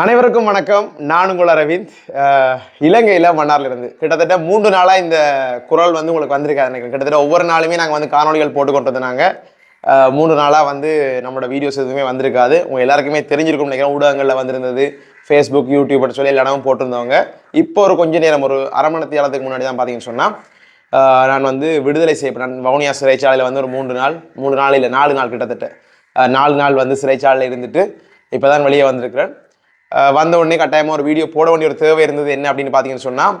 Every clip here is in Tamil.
அனைவருக்கும் வணக்கம். நான் உங்கள் அரவிந்த். இலங்கையில் மன்னார்லேருந்து இருந்து. கிட்டத்தட்ட மூன்று நாளாக இந்த குரல் வந்து உங்களுக்கு வந்திருக்காது நினைக்கிறேன். கிட்டத்தட்ட ஒவ்வொரு நாளுமே நாங்கள் வந்து காணொளிகள் போட்டு கொண்டு இருந்தாங்க மூணு நாளாக வந்து நம்மளோட வீடியோஸ் எதுவுமே வந்திருக்காது. உங்கள் எல்லாருக்குமே தெரிஞ்சிருக்கும் நினைக்கிறேன். ஊடகங்களில் வந்திருந்தது. ஃபேஸ்புக் யூடியூப்னு சொல்லி எல்லா இடமும் போட்டிருந்தவங்க. இப்போ ஒரு கொஞ்ச நேரம் ஒரு அரை மணி நேரத்துக்கு முன்னாடி தான் பார்த்தீங்கன்னு சொன்னால் நான் வந்து விடுதலை செய்யப்பட்டேன் வவுனியா சிறைச்சாலையில் வந்து ஒரு மூன்று நாள் மூணு நாள் இல்லை நாலு நாள் கிட்டத்தட்ட. நாலு நாள் வந்து சிறைச்சாலையில் இருந்துட்டு இப்போ தான் வெளியே வந்திருக்கிறேன். வந்த உடனே கட்டாயமாக ஒரு வீடியோ போட வேண்டிய ஒரு தேவை இருந்தது. என்ன அப்படின்னு பார்த்தீங்கன்னு சொன்னால்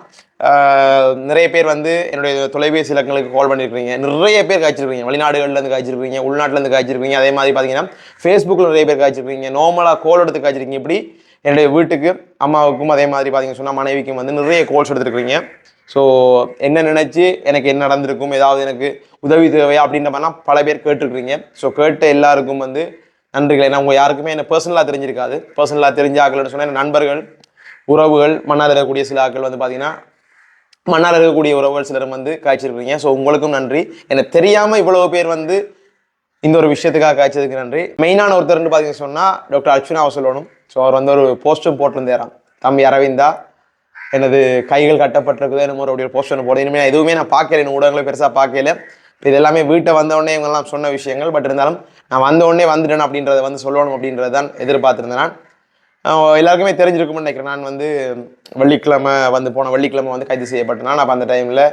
நிறைய பேர் வந்து என்னுடைய தொலைபேசி இலக்கங்களுக்கு கால் பண்ணியிருக்கிறீங்க நிறைய பேர் காய்ச்சிருக்கீங்க வெளிநாடுகள்லேருந்து காய்ச்சிருக்கீங்க உள்நாட்டிலேருந்து காய்ச்சிருக்கீங்க அதே மாதிரி பார்த்தீங்கன்னா ஃபேஸ்புக்கில் நிறைய பேர் காய்ச்சிருக்கீங்க நார்மலாக கோல் எடுத்து காய்ச்சிருக்கீங்க. இப்படி என்னுடைய வீட்டுக்கு அம்மாவுக்கும் அதே மாதிரி பார்த்தீங்கன்னு சொன்னால் மனைவிக்கும் வந்து நிறைய கோல்ஸ் எடுத்துருக்கீங்க ஸோ என்ன நினச்சி எனக்கு என்ன நடந்திருக்கும் ஏதாவது எனக்கு உதவி தேவையா அப்படின்ற மாதிரிலாம் பல பேர் கேட்டிருக்கிறீங்க. ஸோ கேட்ட எல்லாருக்கும் வந்து நன்றிகளை. நான் உங்கள் யாருக்குமே என்ன பர்சனலாக தெரிஞ்சிருக்காது. பர்சனலாக தெரிஞ்ச ஆக்கள்னு சொன்னால் நண்பர்கள் உறவுகள் மன்னார் இருக்கக்கூடிய சில ஆட்கள் வந்து பார்த்தீங்கன்னா மன்னார் இருக்கக்கூடிய உறவுகள் சிலரும் வந்து காய்ச்சிருக்கிறீங்க. ஸோ உங்களுக்கும் நன்றி. எனக்கு தெரியாமல் இவ்வளோ பேர் வந்து இந்த ஒரு விஷயத்துக்காக காய்ச்சதுக்கு நன்றி. மெயினான ஒருத்தர்னு பார்த்தீங்கன்னு சொன்னால் டாக்டர் அர்ச்சுனாவை சொல்லணும். ஸோ அவர் வந்து ஒரு போஸ்டும் போட்டிருந்தாராம். தம்பி அரவிந்தா எனது கைகள் கட்டப்பட்டிருக்குது என்னமோ ஒரு அப்படி ஒரு போஸ்டர் போட இனிமேல் எதுவுமே நான் பார்க்கல. என் ஊடகங்களை பெருசாக பார்க்கல. இது எல்லாமே வீட்டை வந்தவுடனே இவங்கெல்லாம் சொன்ன விஷயங்கள். பட் இருந்தாலும் நான் வந்தவுடனே வந்துட்டேன் அப்படின்றத வந்து சொல்லணும் அப்படின்றது தான் எதிர்பார்த்துருந்தேன் நான். எல்லாருக்குமே தெரிஞ்சிருக்கும்னு நினைக்கிறேன். நான் வந்து வெள்ளிக்கிழமை வந்து போன வெள்ளிக்கிழமை வந்து கைது செய்யப்பட்டேன் நான். அப்போ அந்த டைமில்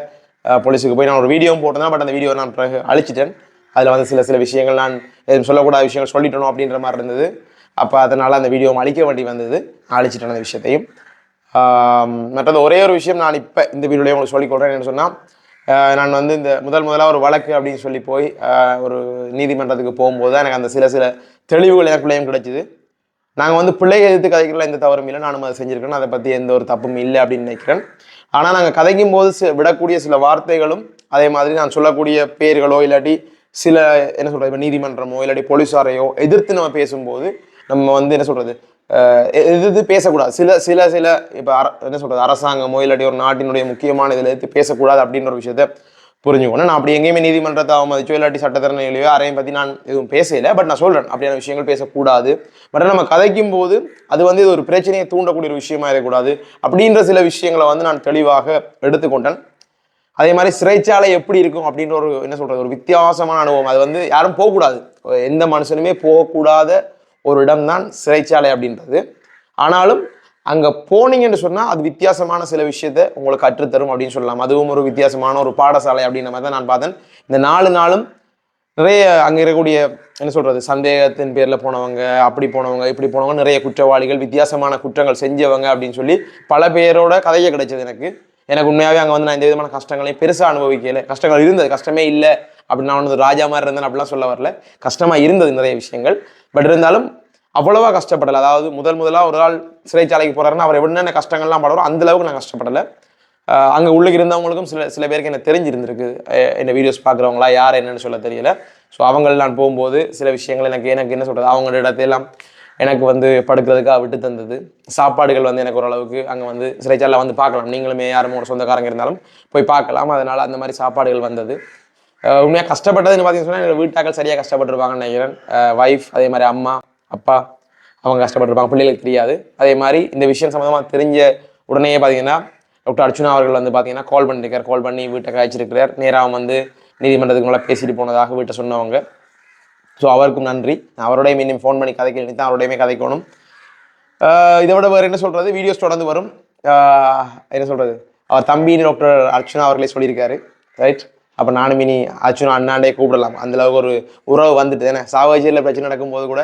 போலீஸுக்கு போய் நான் ஒரு வீடியோவும் போட்டிருந்தேன். பட் அந்த வீடியோ நான் பிறகு அழிச்சிட்டேன். அதில் வந்து சில சில விஷயங்கள் நான் எதுவும் சொல்லக்கூடாத விஷயங்கள் சொல்லிட்டணும் அப்படின்ற மாதிரி இருந்தது. அப்போ அதனால் அந்த வீடியோ அழிக்க வேண்டி வந்தது. நான் அழிச்சிட்டேன் அந்த விஷயத்தையும். மற்றது ஒரே ஒரு விஷயம் நான் இப்போ இந்த வீடியோலேயே உங்களுக்கு சொல்லிக் கொடுறேன் என்ன சொன்னால் நான் வந்து இந்த முதல் முதலாக ஒரு வழக்கு அப்படின்னு சொல்லி போய் ஒரு நீதிமன்றத்துக்கு போகும்போது தான் எனக்கு அந்த சில சில தெளிவுகள் எனக்குள்ளேயும் கிடைச்சிது. நாங்கள் வந்து பிள்ளையை எதிர்த்து கதைக்கிறல எந்த தவறும் இல்லை. நானும் அதை செஞ்சுருக்கேன் அதை பற்றி எந்த ஒரு தப்பும் இல்லை அப்படின்னு நினைக்கிறேன். ஆனால் நாங்கள் கதைக்கும் போது விடக்கூடிய சில வார்த்தைகளும் அதே மாதிரி நான் சொல்லக்கூடிய பேர்களோ இல்லாட்டி சில என்ன சொல்கிறது இப்போ நீதிமன்றமோ இல்லாட்டி போலீஸாரையோ எதிர்த்து நம்ம பேசும்போது நம்ம வந்து என்ன சொல்கிறது எதிர்த்து பேசக்கூடாது. சில சில சில இப்போ அர என்ன சொல்கிறது அரசாங்கமோ இல்லாட்டி ஒரு நாட்டினுடைய முக்கியமான இதில் எடுத்து பேசக்கூடாது அப்படின்ற ஒரு விஷயத்த புரிஞ்சுக்கணும். நான் அப்படி எங்கேயுமே நீதிமன்றத்தை அவமதிச்சோ இல்லாட்டி சட்டத்திறனையிலையோ யாரையும் பற்றி நான் எதுவும் பேசலை. பட் நான் சொல்கிறேன் அப்படியான விஷயங்கள் பேசக்கூடாது. பட் நம்ம கதைக்கும் போது அது வந்து இது ஒரு பிரச்சனையை தூண்டக்கூடிய ஒரு விஷயமா இருக்கக்கூடாது. அப்படின்ற சில விஷயங்களை வந்து நான் தெளிவாக எடுத்துக்கொண்டேன். அதே மாதிரி சிறைச்சாலை எப்படி இருக்கும் அப்படின்ற ஒரு என்ன சொல்கிறது ஒரு வித்தியாசமான அனுபவம். அது வந்து யாரும் போகக்கூடாது. எந்த மனுஷனுமே போகக்கூடாத ஒரு இடம்தான் சிறைச்சாலை அப்படின்றது. ஆனாலும் அங்கே போனீங்கன்னு சொன்னால் அது வித்தியாசமான சில விஷயத்தை உங்களுக்கு கற்றுத்தரும் அப்படின்னு சொல்லலாம். அதுவும் ஒரு வித்தியாசமான ஒரு பாடசாலை அப்படின்ற மாதிரி தான் நான் பார்த்தேன். இந்த நாலு நாளும் நிறைய அங்கே இருக்கக்கூடிய என்ன சொல்கிறது சந்தேகத்தின் பேரில் போனவங்க அப்படி போனவங்க இப்படி போனவங்க நிறைய குற்றவாளிகள் வித்தியாசமான குற்றங்கள் செஞ்சவங்க அப்படின்னு சொல்லி பல பேரோட கதையை கிடைச்சது எனக்கு. எனக்கு உண்மையாகவே அங்கே வந்து நான் எந்த விதமான கஷ்டங்களையும் பெருசாக அனுபவிக்கல. கஷ்டங்கள் இருந்தது. கஷ்டமே இல்லை. அப்படின்னு நான் வந்து ராஜா மாதிரி இருந்தேன் அப்படிலாம் சொல்ல வரல. கஷ்டமாக இருந்தது நிறைய விஷயங்கள். பட் இருந்தாலும் அவ்வளோவா கஷ்டப்படலை. அதாவது முதல் முதலாக ஒரு ஆள் சிறைச்சாலைக்கு போகிறாருன்னா அவர் என்னென்ன கஷ்டங்கள்லாம் படுறோம் அந்த அளவுக்கு நான் கஷ்டப்படலை. அங்கே உள்ளே உள்ள இருந்தவங்களுக்கும் சில சில பேருக்கு எனக்கு தெரிஞ்சிருந்திருக்கு. என்ன வீடியோஸ் பார்க்குறவங்களா யார் என்னன்னு சொல்ல தெரியல. ஸோ அவங்கள நான் போகும்போது சில விஷயங்கள் எனக்கு எனக்கு என்ன சொல்கிறது அவங்களோட இடத்தையெல்லாம் எனக்கு வந்து படுக்கிறதுக்காக விட்டு தந்தது. சாப்பாடுகள் வந்து எனக்கு ஓரளவுக்கு அங்கே வந்து சிறைச்சாலையில் வந்து பார்க்கலாம். நீங்களுமே யாரும் ஒரு சொந்தக்காரங்க இருந்தாலும் போய் பார்க்கலாம். அதனால் அந்த மாதிரி சாப்பாடுகள் வந்தது. உண்மையாக கஷ்டப்பட்டதுன்னு பார்த்தீங்கன்னு சொன்னால் எங்கள் வீட்டாக்கள் சரியாக கஷ்டப்பட்டுருப்பாங்கன்னு நினைக்கிறேன். ஒய்ஃப் அதே மாதிரி அம்மா அப்பா அவங்க கஷ்டப்பட்டிருப்பாங்க பிள்ளைகளுக்கு தெரியாது. அதே மாதிரி இந்த விஷயம் சம்மந்தமாக தெரிஞ்ச உடனே பார்த்தீங்கன்னா டாக்டர் அர்ச்சுனா அவர்கள் வந்து பார்த்தீங்கன்னா கால் பண்ணியிருக்கார் கால் பண்ணி வீட்டை காய்ச்சிருக்கிறார் நேராக வந்து நீதிமன்றத்துக்கு மேலே பேசிட்டு போனதாக வீட்டை சொன்னவங்க. ஸோ அவருக்கும் நன்றி. நான் அவரோடய ஃபோன் பண்ணி கதைக்க தான் அவரோடையுமே கதைக்கணும். இதை விட வேறு என்ன சொல்கிறது வீடியோஸ் தொடர்ந்து வரும். என்ன சொல்கிறது அவர் தம்பின்னு டாக்டர் அர்ச்சுனா அவர்களே சொல்லியிருக்காரு. ரைட் அப்போ நானும் இனி அர்ச்சுனா அண்ணாண்டே கூப்பிடலாம். அந்த அளவுக்கு ஒரு உறவு வந்துட்டு ஏன்னா சாவகச்சேரியில் பிரச்சனை நடக்கும்போது கூட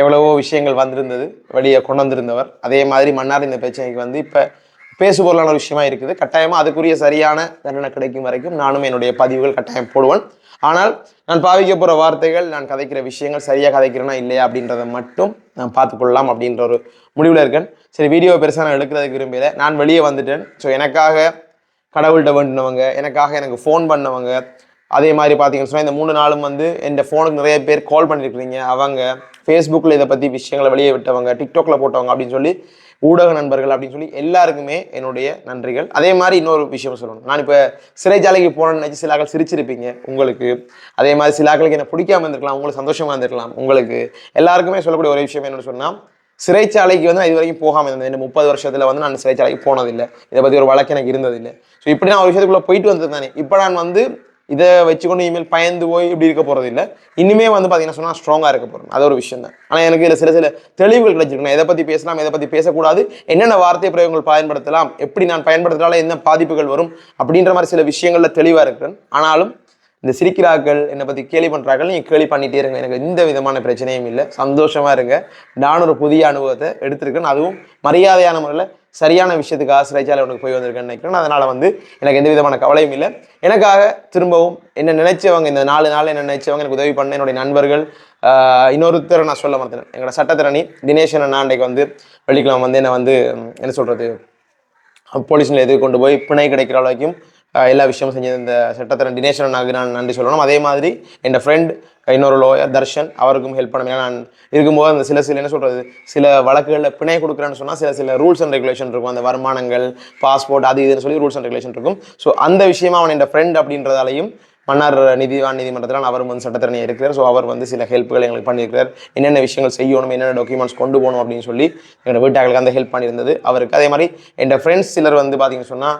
எவ்வளவோ விஷயங்கள் வந்திருந்தது வெளியே கொண்டு வந்திருந்தவர் அதே மாதிரி மன்னார் இந்த பிரச்சனைக்கு வந்து இப்போ பேசுபொருளான ஒரு விஷயமா இருக்குது. கட்டாயமாக அதுக்குரிய சரியான தண்டனை கிடைக்கும் வரைக்கும் நானும் என்னுடைய பதிவுகள் கட்டாயம் போடுவேன். ஆனால் நான் பாவிக்க போகிற வார்த்தைகள் நான் கதைக்கிற விஷயங்கள் சரியாக கதைக்கிறேனா இல்லையா அப்படின்றத மட்டும் நான் பார்த்துக்கொள்ளலாம் அப்படின்ற ஒரு முடிவில் இருக்கேன். சரி வீடியோ பெருசாக நான் எடுக்கிறதுக்கு விரும்பல. நான் வெளியே வந்துட்டேன். ஸோ எனக்காக கடவுள்கிட்ட வேண்டினவங்க எனக்காக எனக்கு ஃபோன் பண்ணவங்க அதே மாதிரி பார்த்தீங்கன்னு சொன்னால் இந்த மூணு நாளும் வந்து என் ஃபோனுக்கு நிறைய பேர் கால் பண்ணியிருக்கிறீங்க அவங்க ஃபேஸ்புக்கில் இதை பற்றி விஷயங்களை வெளியே விட்டவங்க டிக்டாக்ல போட்டவங்க அப்படின்னு சொல்லி ஊடக நண்பர்கள் அப்படின்னு சொல்லி எல்லாருக்குமே என்னுடைய நன்றிகள். அதே மாதிரி இன்னொரு விஷயம் சொல்லணும். நான் இப்போ சிறைச்சாலைக்கு போனேன்னு நினச்சி சில சிரிச்சிருப்பீங்க. உங்களுக்கு அதே மாதிரி சிலாக்களுக்கு என்ன பிடிக்காம இருந்திருக்கலாம் உங்களுக்கு சந்தோஷமாக இருந்திருக்கலாம். உங்களுக்கு எல்லாருக்குமே சொல்லக்கூடிய ஒரு விஷயம் என்னென்னு சொன்னால் சிறைச்சாலைக்கு வந்து நான் இது வரைக்கும் போகாமல் இருந்தேன். இந்த முப்பது வருஷத்தில் வந்து நான் சிறைச்சாலைக்கு போனதில்லை. இதை பற்றி ஒரு வழக்கு எனக்கு இருந்ததில்லை. ஸோ இப்படி நான் ஒரு விஷயத்துக்குள்ளே போயிட்டு வந்தது தானே இப்போ நான் வந்து இதை வச்சுக்கொண்டு இனிமேல் பயந்து போய் இப்படி இருக்க போறது இல்லை. இனிமே வந்து பார்த்தீங்கன்னா சொன்னால் ஸ்ட்ராங்காக இருக்க போகிறேன் அது ஒரு விஷயம் தான் ஆனால் எனக்கு இதில் சில சில தெளிவுகள் கிடைச்சிருக்கணும் எதை பற்றி பேசலாம் எதை பற்றி பேசக்கூடாது என்னென்ன வார்த்தை பிரயோகங்கள் பயன்படுத்தலாம் எப்படி நான் பயன்படுத்துறதால என்ன பாதிப்புகள் வரும் அப்படின்ற மாதிரி சில விஷயங்களில் தெளிவாக இருக்கிறேன் ஆனாலும் இந்த சிரிக்கிறார்கள் என்னை பற்றி கேலி பண்ணுறார்கள் நீங்கள் கேலி பண்ணிகிட்டே இருங்க. எனக்கு எந்த விதமான பிரச்சனையும் இல்லை. சந்தோஷமாக இருங்க. நான் ஒரு புதிய அனுபவத்தை எடுத்திருக்கேன். அதுவும் மரியாதையான முறையில் சரியான விஷயத்துக்கு ஆசிரியச்சாலை உனக்கு போய் வந்திருக்கேன்னு நினைக்கிறேன். அதனால் வந்து எனக்கு எந்த விதமான கவலையும் இல்லை. எனக்காக திரும்பவும் என்ன நினைச்சவங்க இந்த நாலு நாள் என்ன நினைச்சவங்க எனக்கு உதவி பண்ண என்னுடைய நண்பர்கள் இன்னொருத்தரை இன்னொருத்தர் நான் சொல்ல மாட்டேன் எங்களோட சட்டத்திரணி தினேஷன் நான் அன்றைக்கு வந்து வெள்ளிக்கிழமை வந்து என்னை வந்து என்ன சொல்கிறது போலீஸ் நிலையத்துக்கு கொண்டு போய் பிணை கிடைக்கிற அளவுக்கும் எல்லா விஷயமும் செஞ்ச இந்த சட்டத்திறன் தினேசன் நான் நன்றி சொல்லணும். அதே மாதிரி என் ஃப்ரெண்ட் இன்னொரு லோயர் தர்ஷன் அவருக்கும் ஹெல்ப் பண்ண ஏன்னா நான் இருக்கும்போது அந்த சில சில என்ன சொல்கிறது சில வழக்குகளில் பிணை கொடுக்குறேன்னு சொன்னால் சில சில ரூல்ஸ் அண்ட் ரெகுலேஷன் இருக்கும். அந்த வருமானங்கள் பாஸ்போர்ட் அது இதுன்னு சொல்லி ரூல்ஸ் அண்ட் ரெகுலேஷன் இருக்கும். ஸோ அந்த விஷயமா அவன் என் ஃப்ரெண்ட் அப்படின்றதாலையும் மன்னார் நிதிவான் நீதிமன்றத்தில் அவர் வந்து சட்டத்திறனை இருக்கிறார். ஸோ அவர் வந்து சில ஹெல்ப்புகள் எங்களுக்கு பண்ணியிருக்கிறார். என்னென்ன விஷயங்கள் செய்யணும் என்னென்ன டாக்குமெண்ட்ஸ் கொண்டு போகணும் அப்படின்னு சொல்லி எங்களோட வீட்டாக்களுக்கு அந்த ஹெல்ப் பண்ணியிருந்தது அவருக்கு. அதே மாதிரி என் ஃப்ரெண்ட்ஸ் சிலர் வந்து பார்த்தீங்கன்னு சொன்னால்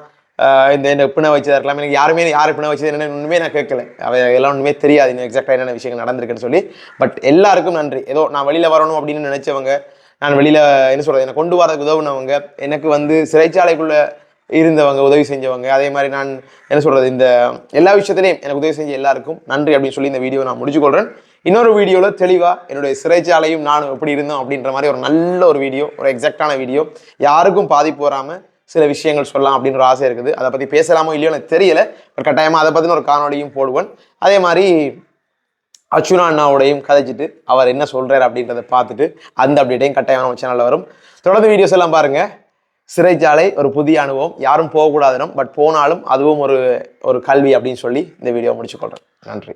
இந்த என்ன பிணை வச்சதாக இருக்கலாம் எனக்கு யாருமே யார் பிணை வச்சது என்னென்னு ஒன்றுமே நான் கேட்கல. அவ எல்லாம் ஒன்றுமே தெரியாது இன்னும் எக்ஸாக்டாக என்னென்ன விஷயங்கள் நடந்திருக்குன்னு சொல்லி. பட் எல்லாருக்கும் நன்றி. ஏதோ நான் வெளியில் வரணும் அப்படின்னு நினச்சவங்க நான் வெளியில் என்ன சொல்கிறது என்னை கொண்டு வரதுக்கு உதவுனவங்க எனக்கு வந்து சிறைச்சாலைக்குள்ளே இருந்தவங்க உதவி செஞ்சவங்க அதே மாதிரி நான் என்ன சொல்கிறது இந்த எல்லா விஷயத்துலையும் எனக்கு உதவி செஞ்ச எல்லாருக்கும் நன்றி அப்படின்னு சொல்லி இந்த வீடியோ நான் முடிச்சுக்கொள்கிறேன் இன்னொரு வீடியோவில் தெளிவாக என்னுடைய சிறைச்சாலையும் நானும் எப்படி இருந்தோம் அப்படின்ற மாதிரி ஒரு நல்ல ஒரு வீடியோ ஒரு எக்ஸாக்டான வீடியோ யாருக்கும் பாதிப்பு வராமல் சில விஷயங்கள் சொல்லலாம் அப்படின்ற ஒரு ஆசை இருக்குது. அதை பற்றி பேசலாமோ இல்லையோ எனக்கு தெரியல. ஒரு கட்டாயமாக அதை பற்றின ஒரு காணொலியும் போடுவேன். அதே மாதிரி அச்சுனா அண்ணாவோடையும் கதைச்சிட்டு அவர் என்ன சொல்கிறார் அப்படின்றத பார்த்துட்டு அந்த அப்டேட்டையும் கட்டாயமாக நம்ம சேனலில் வரும். தொடர்ந்து வீடியோஸ் எல்லாம் பாருங்கள் சிறைச்சாலை ஒரு புதிய அனுபவம். யாரும் போகக்கூடாதுனும் பட் போனாலும் அதுவும் ஒரு ஒரு கல்வி அப்படின்னு சொல்லி இந்த வீடியோ முடிச்சுக்கொள்கிறேன் நன்றி.